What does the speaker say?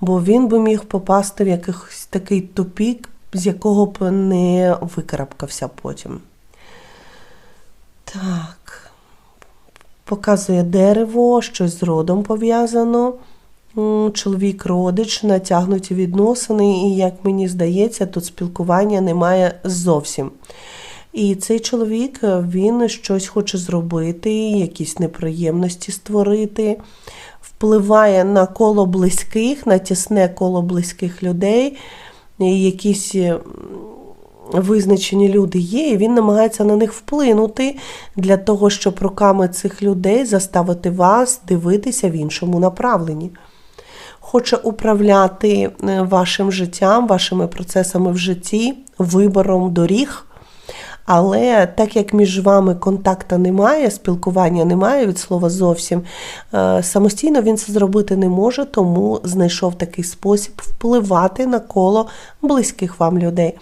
бо він би міг попасти в якийсь такий тупік, з якого б не викарабкався потім. Так. Показує дерево, щось з родом пов'язано. Чоловік родич, натягнуті відносини, і, як мені здається, тут спілкування немає зовсім. І цей чоловік е, він щось хоче зробити, якісь неприємності створити, впливає на коло близьких, на тісне коло близьких людей, якісь е, визначені люди є, і він намагається на них вплинути для того, щоб руками цих людей заставити вас дивитися в іншому направленні. Хоче управляти е, вашим життям, вашими процесами в житті, вибором доріг. Але так як між вами контакту немає, спілкування немає від слова зовсім, е, самостійно він це зробити не може, тому знайшов такий спосіб впливати на коло близьких вам людей.